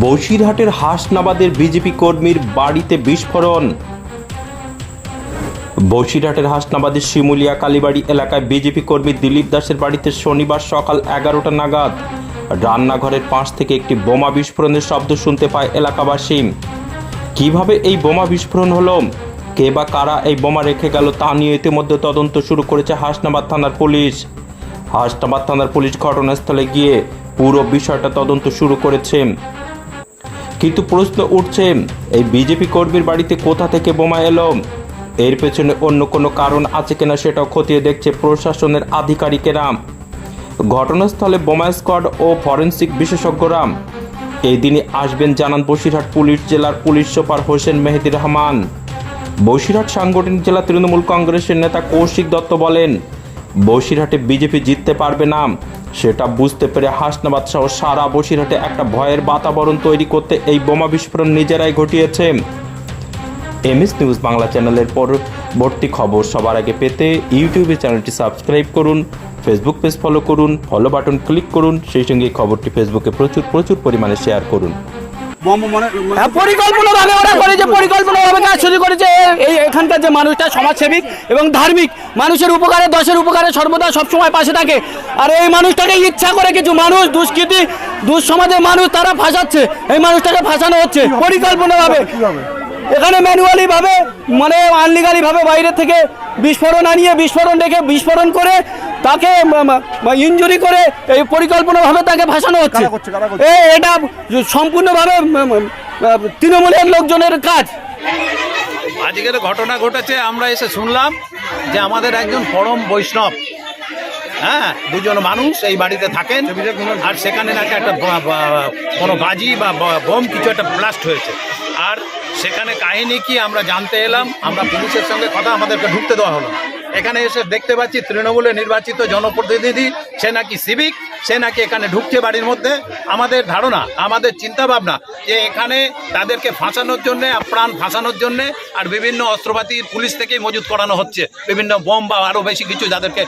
বসিরহাটের হাসনাবাদের বিজেপি কর্মীর বাড়িতে বিস্ফোরণ। বসিরহাটের হাসনাবাদের শিমুলিয়া কালীবাড়ি এলাকায় বিজেপি কর্মী দিলীপ দাসের বাড়িতে শনিবার সকাল এগারোটা নাগাদ রান্নাঘরের পাশ থেকে একটি বোমা বিস্ফোরণের শব্দ শুনতে পায় এলাকাবাসী। কীভাবে এই বোমা বিস্ফোরণ হলো? কে বা কারা এই বোমা রেখে গেল তা নিয়ে ইতিমধ্যে তদন্ত শুরু করেছে হাসনাবাদ থানার পুলিশ। হাসনাবাদ থানার পুলিশ ঘটনাস্থলে গিয়ে পুরো বিষয়টা তদন্ত শুরু করেছে। কিন্তু প্রশ্ন উঠছে, এই বিজেপি কর্মীর বাড়িতে কোথা থেকে বোমা এলো? এর পেছনে অন্য কোনো কারণ আছে কিনা সেটাও খতিয়ে দেখছে প্রশাসনের আধিকারিকেরা। ঘটনাস্থলে বোমা স্কোয়াড ও ফরেন্সিক বিশেষজ্ঞরা এই দিনে আসবেন জানান বসিরহাট পুলিশ জেলার পুলিশ সুপার হোসেন মেহেদি রহমান। বসিরহাট সাংগঠনিক জেলা তৃণমূল কংগ্রেসের নেতা কৌশিক দত্ত বলেন, বসিরহাটে বিজেপি জিততে পারবে না। সেটা বুঝতে পেরে হাসনাবাদ সহ সারা বসিরহাটে একটা ভয়ের বাতাবরণ তৈরি করতে এই বোমা বিস্ফোরণ নিজেরাই ঘটিয়েছে। এমএস নিউজ বাংলা চ্যানেলের পরবর্তী খবর সবার আগে পেতে ইউটিউবে চ্যানেলটি সাবস্ক্রাইব করুন, ফেসবুক পেজ ফলো করুন ফলো বাটন ক্লিক করুন, সেই সঙ্গে খবরটি ফেসবুকে প্রচুর প্রচুর পরিমাণে শেয়ার করুন। পরিকল্পনা ভাবে ওরা করেছে, পরিকল্পনা ভাবে কাজ শুরু করেছে। এই এখানকার যে মানুষটা সমাজসেবিক এবং ধার্মিক, মানুষের উপকারে, দশের উপকারে সর্বদা সবসময় পাশে থাকে। আর এই মানুষটাকে ইচ্ছা করে কিছু মানুষ, দুষ্কৃতি, দুঃসমাজের মানুষ তারা ফাঁসাচ্ছে। এই মানুষটাকে ফাঁসানো হচ্ছে পরিকল্পনা ভাবে এখানে ম্যানুয়ালি ভাবে মানে আনলিগালি ভাবে বাইরে থেকে বিস্ফোরণ আনিয়ে, বিস্ফোরণ রেখে, বিস্ফোরণ করে তাকে ইনজুরি করে এই পরিকল্পনাভাবে তাকে ভাসানো হচ্ছে। এটা সম্পূর্ণভাবে তৃণমূলের লোকজনের কাজ। আজকের ঘটনা ঘটেছে আমরা এসে শুনলাম যে আমাদের একজন পরম বৈষ্ণব হ্যাঁ দুজন মানুষ এই বাড়িতে থাকেন আর সেখানে নাকি একটা কোনো বাজি বা বোম কিছু একটা ব্লাস্ট হয়েছে। আর সেখানে কাহিনী কি আমরা জানতে এলাম আমরা পুলিশের সঙ্গে কথা আমাদেরকে ঢুকতে দেওয়া হলো। এখানে এসে দেখতে পাচ্ছি তৃণমূলের নির্বাচিত জনপ্রতিনিধি, সে নাকি সিভিক সে নাকি এখানে ঢুকছে বাড়ির মধ্যে। আমাদের ধারণা, আমাদের চিন্তা ভাবনা যে এখানে তাদেরকে ফাঁসানোর জন্যে প্রাণ ফাঁসানোর জন্যে আর বিভিন্ন অস্ত্রপাতি পুলিশ থেকেই মজুত করানো হচ্ছে। বিভিন্ন বোম বা আরও বেশি কিছু যাদেরকে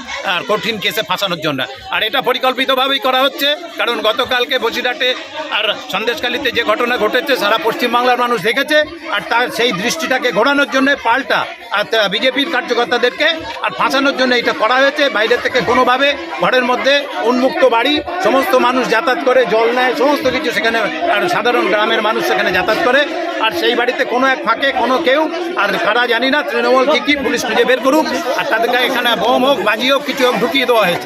কঠিন কেসে ফাঁসানোর জন্য। আর এটা পরিকল্পিতভাবেই করা হচ্ছে, কারণ গতকালকে বসিরহাটে আর সন্দেশখালিতে যে ঘটনা ঘটেছে, সারা পশ্চিমবাংলার মানুষ দেখেছে, আর তার সেই দৃষ্টিটাকে ঘোরানোর জন্য পাল্টা আর বিজেপির কার্যকর্তাদেরকে আর ফাঁসানোর জন্য এটা করা হয়েছে। বাইরে থেকে কোনোভাবে ঘরের মধ্যে উন্মুক্ত বাড়ি, সমস্ত মানুষ যাতায়াত করে, জল নেয়, সমস্ত কিছু সেখানে আর সাধারণ গ্রামের মানুষ সেখানে যাতায়াত করে, আর সেই বাড়িতে কোনো এক ফাঁকে কোনো কেউ, আর কারা জানি না, তৃণমূল কি কি, পুলিশ খুঁজে বের করুক, আর তাদেরকে এখানে বোম হোক, বাজি হোক, কিছু হোক, ঢুকিয়ে দেওয়া হয়েছে।